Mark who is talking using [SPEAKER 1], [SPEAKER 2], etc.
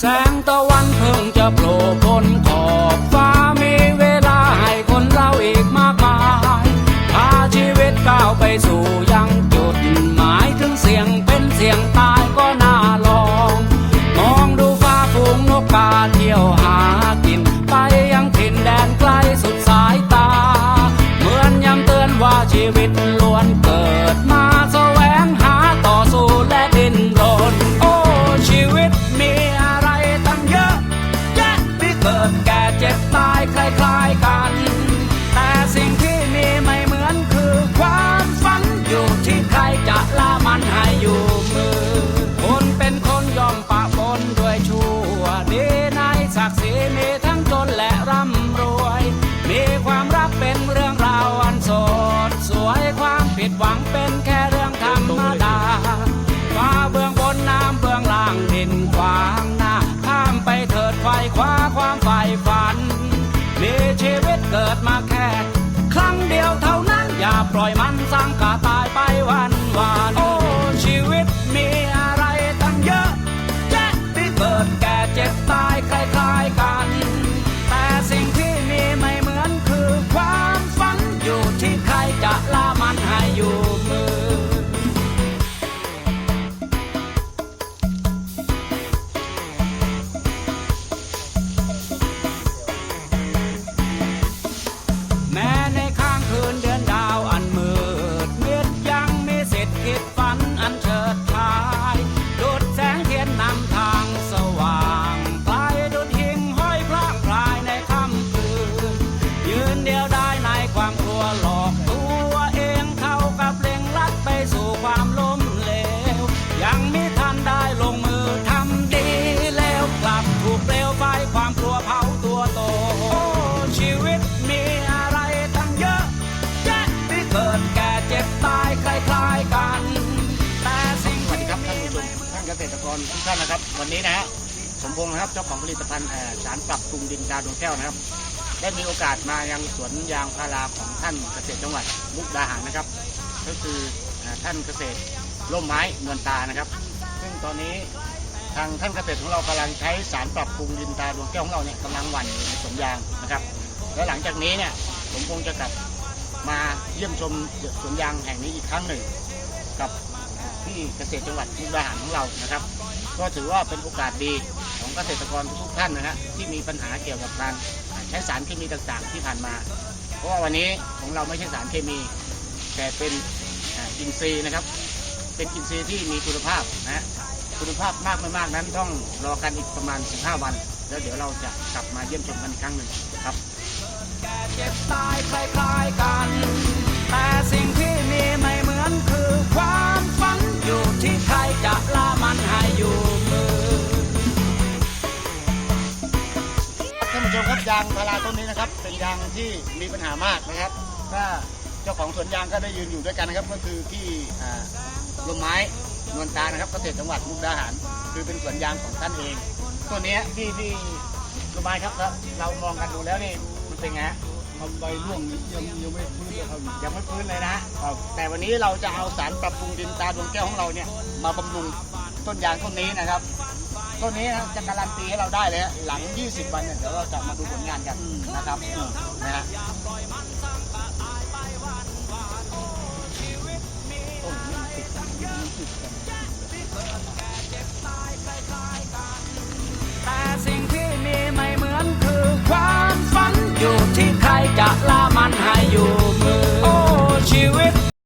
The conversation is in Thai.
[SPEAKER 1] แสงตะวันเพิ่งจะโผล่พ้นขอบฟ้ามีเวลาให้คนเราอีกมากมายพาชีวิตก้าวไปสู่ยังจุดหมายถึงเสียงเป็นเสียงตายก็น่าลอง มองดูฟ้าฝูงนกกาเที่ยวหากินไปยังถิ่น ต เก
[SPEAKER 2] ษตรกรทุกท่านนะครับ วันนี้นะฮะสมพงษ์นะครับเจ้าของผลิตภัณฑ์สารปรับปรุงดินดาดวงแก้วนะครับ ได้มีโอกาสมายังสวนยางพาราของท่านเกษตรจังหวัดมุกดาหารนะครับ ก็คือท่านเกษตรร่มไม้เงินตานะครับ ซึ่งตอนนี้ทางท่านเกษตรของเรากำลังใช้สารปรับปรุงดินตาดวงแก้วของเราเนี่ยกำลังหว่านอยู่ในสวนยางนะครับ แล้วหลังจากนี้เนี่ยผมคงจะกลับมาเยี่ยมชมสวนยางแห่งนี้อีกครั้งหนึ่ง กับ ที่เกษตรจังหวัดมุกดาหารของเรานะครับ ก็ถือว่าเป็นโอกาสดีของเกษตรกรทุกท่านนะฮะที่มีปัญหาเกี่ยวกับการใช้สารเคมีต่างๆ ที่ผ่านมา เพราะว่าวันนี้ของเราไม่ใช่สารเคมี แต่เป็นอินทรีย์นะครับ เป็นอินทรีย์ที่มีคุณภาพนะฮะคุณภาพมากไม่มากนั้นต้องรอกันอีกประมาณ 15 วัน แล้วเดี๋ยวเราจะกลับมาเยี่ยมชมกันอีกครั้งหนึ่งครับา
[SPEAKER 1] น
[SPEAKER 2] ผู้ชมครับยางพาราต้นนี้นะครับ เป็นยางที่มีปัญหามากนะครับ ถ้าเจ้าของสวนยางก็ได้ยืนอยู่ด้วยกันนะครับ ก็คือพี่อ่าลมไม้นวลตานะครับเกษตรจังหวัดมุกดาหาร คือเป็นสวนยางของท่านเองตัวเนี้ยพี่พี่ลมไม้ครับแล้วเรามองกันดูแล้วนี่มันเป็นไงฮะ
[SPEAKER 3] ทำใบร่วงนี่ยังยังไม่พื้นเลยครับ
[SPEAKER 2] ยังไม่ฟื้นเลยนะแต่วันนี้เราจะเอาสารปรับปรุงดินตาดวงแก้วของเราเนี่ยมาบำรุงต้นยางต้นนี้นะครับ ต้นนี้นะจะการันตีให้เราได้เลยฮะหลัง 20 วันเนี่ยเดี๋ยวเราจะมาดูผลงานกันนะครับนะฮะ
[SPEAKER 1] แต่สิ่งที่มีไม่เหมือนคือความฝันอยู่ที่ใครจะละ